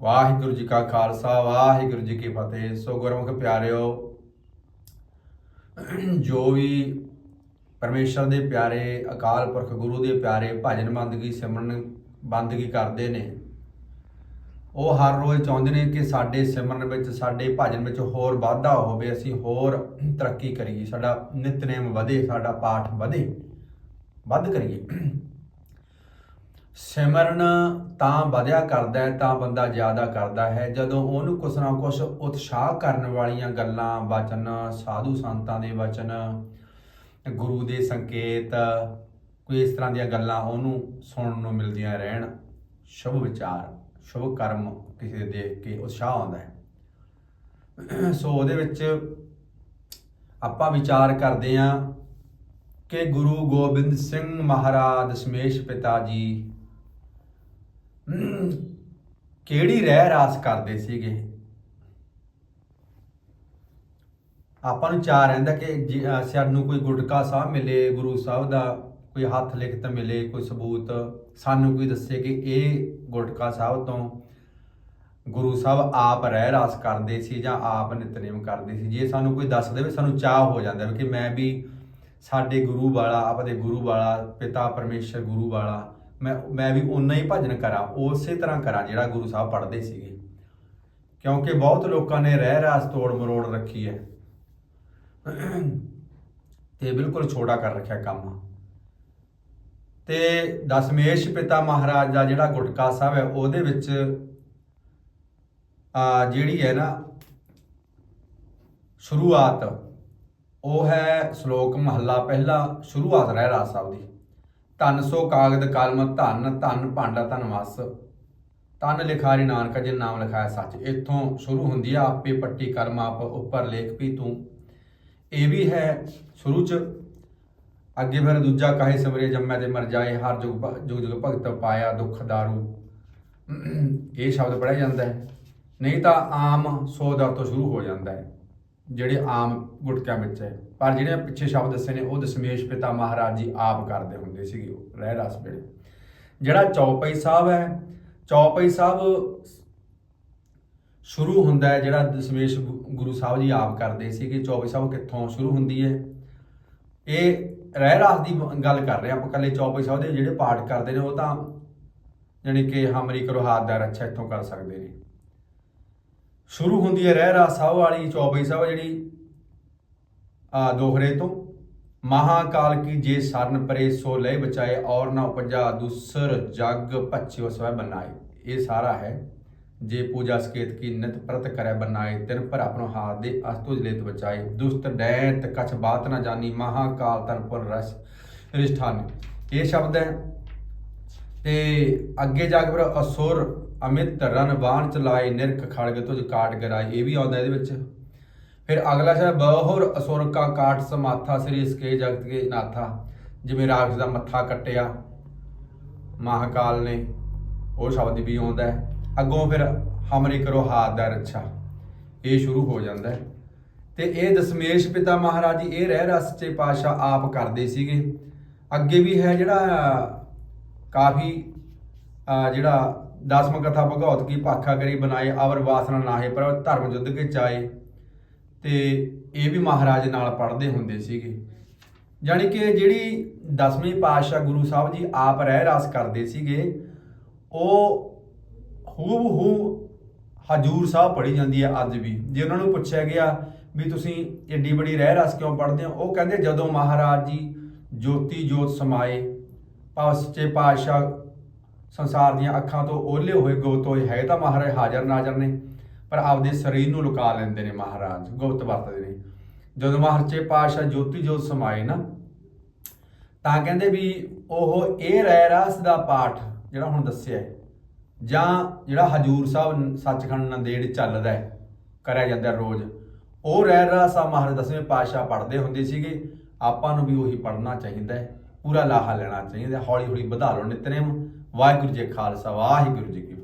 ਵਾਹਿਗੁਰੂ ਜੀ ਕਾ ਖਾਲਸਾ, ਵਾਹਿਗੁਰੂ ਜੀ ਕੀ ਫਤਿਹ। ਸੋ ਗੁਰਮੁਖ ਪਿਆਰਿਓ, ਜੋ ਵੀ ਪਰਮੇਸ਼ਰ ਦੇ ਪਿਆਰੇ, ਅਕਾਲ ਪੁਰਖ ਗੁਰੂ ਦੇ ਪਿਆਰੇ ਭਜਨ ਬੰਦਗੀ, ਸਿਮਰਨ ਬੰਦਗੀ ਕਰਦੇ ਨੇ, ਉਹ ਹਰ ਰੋਜ਼ ਚਾਹੁੰਦੇ ਨੇ ਕਿ ਸਾਡੇ ਸਿਮਰਨ ਵਿੱਚ, ਸਾਡੇ ਭਜਨ ਵਿੱਚ ਹੋਰ ਵਾਧਾ ਹੋਵੇ, ਅਸੀਂ ਹੋਰ ਤਰੱਕੀ ਕਰੀਏ, ਸਾਡਾ ਨਿਤਨੇਮ ਵਧੇ, ਸਾਡਾ ਪਾਠ ਵਧੇ, ਵੱਧ ਕਰੀਏ। ਸਿਮਰਨ ਤਾਂ ਵਧਿਆ ਕਰਦਾ ਹੈ, ਤਾਂ ਬੰਦਾ ਜ਼ਿਆਦਾ ਕਰਦਾ ਹੈ। ਜਦੋਂ ਉਹਨੂੰ ਕੁਛ ਨਾ ਕੁਛ ਉਤਸ਼ਾਹ ਕਰਨ ਵਾਲੀਆਂ ਗੱਲਾਂ, ਵਚਨ, ਸਾਧੂ ਸੰਤਾਂ ਦੇ ਵਚਨ, ਗੁਰੂ ਦੇ ਸੰਕੇਤ, ਕੋਈ ਇਸ ਤਰ੍ਹਾਂ ਦੀਆਂ ਗੱਲਾਂ ਉਹਨੂੰ ਸੁਣਨ ਨੂੰ ਮਿਲਦੀਆਂ ਰਹਿਣ, ਸ਼ੁਭ ਵਿਚਾਰ, ਸ਼ੁਭ ਕਰਮ ਕਿਸੇ ਦੇ ਦੇਖ ਕੇ ਉਤਸ਼ਾਹ ਆਉਂਦਾ ਹੈ। ਸੋ ਉਹਦੇ ਵਿੱਚ ਆਪਾਂ ਵਿਚਾਰ ਕਰਦੇ ਹਾਂ ਕਿ ਗੁਰੂ ਗੋਬਿੰਦ ਸਿੰਘ ਮਹਾਰਾਜ ਦਸ਼ਮੇਸ਼ ਪਿਤਾ ਜੀ ਕਿਹੜੀ ਰਹਿ ਰਾਸ ਕਰਦੇ ਸੀਗੇ? ਆਪਾਂ ਨੂੰ ਚਾਹ ਰਹਿੰਦਾ ਕਿ ਜੇ, ਸਾਨੂੰ ਕੋਈ ਗੁਟਕਾ ਸਾਹਿਬ ਮਿਲੇ ਗੁਰੂ ਸਾਹਿਬ ਦਾ ਕੋਈ ਹੱਥ ਲਿਖਤ ਮਿਲੇ ਕੋਈ ਸਬੂਤ ਸਾਨੂੰ ਕੋਈ ਦੱਸੇ ਕਿ ਇਹ ਗੁਟਕਾ ਸਾਹਿਬ ਤੋਂ ਗੁਰੂ ਸਾਹਿਬ ਆਪ ਰਹਿ ਰਾਸ ਕਰਦੇ ਸੀ ਜਾਂ ਆਪ ਨਿਤਨੇਮ ਕਰਦੇ ਸੀ। ਜੇ ਸਾਨੂੰ ਕੋਈ ਦੱਸ ਦੇਵੇ ਸਾਨੂੰ ਚਾਹ ਹੋ ਜਾਂਦਾ ਕਿ ਮੈਂ ਵੀ ਸਾਡੇ ਗੁਰੂ ਵਾਲਾ ਆਪਦੇ ਗੁਰੂ ਵਾਲਾ ਪਿਤਾ ਪਰਮੇਸ਼ਰ ਗੁਰੂ ਵਾਲਾ ਮੈਂ ਮੈਂ ਵੀ ਉਨਾ ਹੀ ਭਜਨ ਕਰਾਂ, ਉਸੇ ਤਰ੍ਹਾਂ ਕਰਾਂ ਜਿਹੜਾ ਗੁਰੂ ਸਾਹਿਬ ਪੜ੍ਹਦੇ ਸੀਗੇ। ਕਿਉਂਕਿ ਬਹੁਤ ਲੋਕਾਂ ਨੇ ਰਹਿ ਰਾਸ ਤੋੜ ਮਰੋੜ ਰੱਖੀ ਹੈ। ਤੇ ਬਿਲਕੁਲ ਛੋਟਾ ਕਰ ਰੱਖਿਆ ਕੰਮ। ਤੇ ਦਸ਼ਮੇਸ਼ ਪਿਤਾ ਮਹਾਰਾਜ ਦਾ ਜਿਹੜਾ ਗੁਟਕਾ ਸਾਹਿਬ ਹੈ, ਉਹਦੇ ਵਿੱਚ ਆ ਜਿਹੜੀ ਹੈ ਨਾ ਸ਼ੁਰੂਆਤ, ਉਹ ਹੈ ਸ਼ਲੋਕ ਮਹੱਲਾ ਪਹਿਲਾ, ਸ਼ੁਰੂਆਤ ਰਹਿ ਰਾਸ ਸਾਹਿਬ ਦੀ। ਧਨ ਸੋ ਕਾਗਦ ਕਲਮ, ਧੰਨ ਧੰਨ ਭਾਂਡਾ, ਧੰਨ ਵਸ। ਤਨ ਲਿਖਾਰੀ ਨਾਨਕ, ਜਿਨ ਨਾਮ ਲਿਖਾਇਆ ਸੱਚ। ਇੱਥੋਂ ਸ਼ੁਰੂ ਹੁੰਦੀ ਆ, ਆਪੇ ਪੱਟੀ ਕਰਮ ਆਪ ਉੱਪਰ ਲੇਖ ਵੀ ਤੂੰ। ਇਹ ਵੀ ਹੈ ਸ਼ੁਰੂ ਚ। ਅੱਗੇ ਫਿਰ ਦੂਜਾ ਕਾਹੇ ਸਮਰੇ ਜੰਮੈ ਤੇ ਮਰ ਜਾਏ, ਹਰ ਜੁਗ ਜੁਗ ਜੁਗ ਭਗਤ ਪਾਇਆ ਦੁੱਖ ਦਾਰੂ। ਇਹ ਸ਼ਬਦ ਪੜਿਆ ਜਾਂਦਾ ਹੈ। ਨਹੀਂ ਤਾਂ ਆਮ ਸੋਦਰ ਤੋਂ ਸ਼ੁਰੂ ਹੋ ਜਾਂਦਾ ਹੈ। ਜਿਹੜੇ ਆਮ ਗੁਟਕਿਆਂ ਵਿੱਚ ਹੈ। ਪਰ ਜਿਹੜੇ ਪਿੱਛੇ ਸ਼ਬਦ ਦੱਸੇ ਨੇ, ਉਹ ਦਸ਼ਮੇਸ਼ ਪਿਤਾ ਮਹਾਰਾਜ ਜੀ ਆਪ ਕਰਦੇ ਹੁੰਦੇ ਸੀਗੇ, ਉਹ ਰਹਿ ਰਸ ਵੇਲੇ। ਜਿਹੜਾ ਚੌਪਈ ਸਾਹਿਬ ਹੈ, ਚੌਪਈ ਸਾਹਿਬ ਸ਼ੁਰੂ ਹੁੰਦਾ ਹੈ, ਜਿਹੜਾ ਦਸ਼ਮੇਸ਼ ਗੁ- ਗੁਰੂ ਸਾਹਿਬ ਜੀ ਆਪ ਕਰਦੇ ਸੀਗੇ। ਚੌਪਈ ਸਾਹਿਬ ਕਿੱਥੋਂ ਸ਼ੁਰੂ ਹੁੰਦੀ ਹੈ? ਇਹ ਰਹਿ ਰਾਸ ਦੀ ਗੱਲ ਕਰ ਰਹੇ ਹਾਂ ਆਪਾਂ ਕੱਲੇ ਚੌਪਈ ਸਾਹਿਬ ਦੇ ਜਿਹੜੇ ਪਾਠ ਕਰਦੇ ਨੇ, ਉਹ ਤਾਂ ਜਾਣੀ ਕਿ ਹਮਰੀ ਕਰੋ ਹਾਥ ਦਾ ਰੱਛਾ ਇੱਥੋਂ ਕਰ ਸਕਦੇ ਨੇ। ਸ਼ੁਰੂ ਹੁੰਦੀ ਹੈ ਰਹਿਰਾ ਸਾਹਿਬ ਵਾਲੀ ਚੌਬਈ ਸਾਹਿਬ ਜਿਹੜੀ, ਆ ਦੋਹਰੇ ਤੋਂ। ਮਹਾਕਾਲ ਕੀ ਜੇ ਸਰਨ ਪਰੇ ਸੋ ਲੈ ਬਚਾਏ, ਔਰ ਨਾ ਉਪਜਾ ਦੂਸਰ ਜਗ ਪਛਿਓ ਸਵੈ ਬਨਾਏ। ਇਹ ਸਾਰਾ ਹੈ, ਜੇ ਪੂਜਾ ਸਕੇਤ ਕੀ ਨਿਤ ਪ੍ਰਤ ਕਰੈ ਬਨਾਏ, ਤਿਨ ਪਰ ਆਪਣੋ ਹਾਥ ਦੇ ਅਸਤੁਜ ਜਲੇਤ ਬਚਾਏ। ਦੁਸਤ ਡੈਤ ਕਛ ਬਾਤ ਨਾ ਜਾਣੀ ਮਹਾਕਾਲ ਤਨ ਪੁਰ ਰਸ ਰਿਸ਼ਠਾਨ। ਇਹ ਸ਼ਬਦ ਹੈ ਤੇ ਅੱਗੇ ਜਾ ਕੇ ਫਿਰ ਅਸੁਰ, ਅਮਿਤ ਰਨ ਬਾਣ ਚਲਾਏ, ਨਿਰਖ, ਖੜਗ ਤੁਝ ਕਾਟ, ਗਰਾਏ, ਇਹ ਵੀ ਆਉਂਦਾ ਇਹਦੇ ਵਿੱਚ। ਫਿਰ ਅਗਲਾ ਸ਼ਬਦ, ਬਹੁਰ, ਅਸੁਰ ਕਾ ਕਾਟ ਸਮਾਥਾ, ਸ੍ਰੀ ਇਸਕੇ ਜਗਤ ਕੇ ਨਾਥਾ, ਜਿਵੇਂ ਰਾਖਸ਼ ਦਾ ਮੱਥਾ ਕੱਟਿਆ, ਮਹਾਕਾਲ ਨੇ, ਉਹ ਸ਼ਬਦ ਵੀ ਆਉਂਦਾ ਹੈ। ਅੱਗੋਂ ਫਿਰ ਹਮਰੇ ਕਰੋ ਹਾਥ ਦਾ ਰੱਛਾ, ਇਹ ਸ਼ੁਰੂ ਹੋ ਜਾਂਦਾ ਹੈ। ਤੇ ਇਹ ਦਸ਼ਮੇਸ਼ ਪਿਤਾ ਮਹਾਰਾਜ ਜੀ, ਇਹ ਰਹਿ ਰਸ ਚ ਪਾਸ਼ਾ ਆਪ ਕਰਦੇ ਸੀਗੇ। ਅੱਗੇ ਵੀ ਹੈ ਜਿਹੜਾ ਕਾਫੀ ਜਿਹੜਾ ਦਸਮ ਕਥਾ ਭਗਵਤ ਕੀ ਪਾਖਾ ਕਰੀ ਬਣਾਏ, ਅਵਰ ਵਾਸਨਾ ਨਾਹੇ, ਪਰ ਧਰਮ ਯੁੱਧ ਕੇ ਚਾਏ। ਤੇ ਇਹ ਵੀ ਮਹਾਰਾਜ ਨਾਲ ਪੜ੍ਹਦੇ ਹੁੰਦੇ ਸੀਗੇ। ਜਾਣੀ ਕਿ ਜਿਹੜੀ ਦਸਵੀਂ ਪਾਤਸ਼ਾਹ ਗੁਰੂ ਸਾਹਿਬ ਜੀ ਆਪ ਰਹਿ ਰਸ ਕਰਦੇ ਸੀਗੇ, ਉਹ ਹੂ ਹੂ ਹਜੂਰ ਸਾਹਿਬ ਪੜ੍ਹੀ ਜਾਂਦੀ ਹੈ ਅੱਜ ਵੀ। ਜੇ ਉਹਨਾਂ ਨੂੰ ਪੁੱਛਿਆ ਗਿਆ ਵੀ ਤੁਸੀਂ ਏਡੀ ਬੜੀ ਰਹਿ ਰਸ ਕਿਉਂ ਪੜ੍ਹਦੇ ਹੋ, ਉਹ ਕਹਿੰਦੇ ਜਦੋਂ ਮਹਾਰਾਜ ਜੀ ਜੋਤੀ ਜੋਤ ਸਮਾਏ ਭਾਵ ਸੱਚੇ ਪਾਤਸ਼ਾਹ ਸੰਸਾਰ ਦੀਆਂ ਅੱਖਾਂ ਤੋਂ ਓਲੇ ਹੋਏ ਗੁਪਤ ਹੋਏ ਹੈ ਤਾਂ ਮਹਾਰਾਜ ਹਾਜ਼ਰ ਨਾਜ਼ਰ ਨੇ, ਪਰ ਆਪਦੇ ਸਰੀਰ ਨੂੰ ਲੁਕਾ ਲੈਂਦੇ ਨੇ ਮਹਾਰਾਜ, ਗੁਪਤ ਵਰਤਦੇ ਨੇ। ਜਦੋਂ ਮਹਾਰਾਜੇ ਪਾਤਸ਼ਾਹ ਜੋਤੀ ਜੋਤ ਸਮਾਏ ਨਾ, ਤਾਂ ਕਹਿੰਦੇ ਵੀ ਉਹ ਇਹ ਰਹਿ ਰਾਸ ਦਾ ਪਾਠ ਜਿਹੜਾ ਹੁਣ ਦੱਸਿਆ ਹੈ, ਜਾਂ ਜਿਹੜਾ ਹਜੂਰ ਸਾਹਿਬ ਸੱਚਖੰਡ ਨੰਦੇੜ ਚੱਲਦਾ ਹੈ, ਕਰਿਆ ਜਾਂਦਾ ਰੋਜ਼, ਉਹ ਰਹਿ ਰਸ ਆ ਮਹਾਰਾਜ ਦਸਵੇਂ ਪਾਤਸ਼ਾਹ ਪੜ੍ਹਦੇ ਹੁੰਦੇ ਸੀਗੇ, ਆਪਾਂ ਨੂੰ ਵੀ ਉਹੀ ਪੜ੍ਹਨਾ ਚਾਹੀਦਾ ਹੈ। ਪੂਰਾ ਲਾਹਾ ਲੈਣਾ ਚਾਹੀਦਾ ਹੌਲੀ ਹੌਲੀ ਵਧਾ ਲਓ। ਨਿਤਨੇਮ ਵਾਹਿਗੁਰੂ ਜੀ ਖਾਲਸਾ, ਵਾਹਿਗੁਰੂ ਜੀ ਕੀ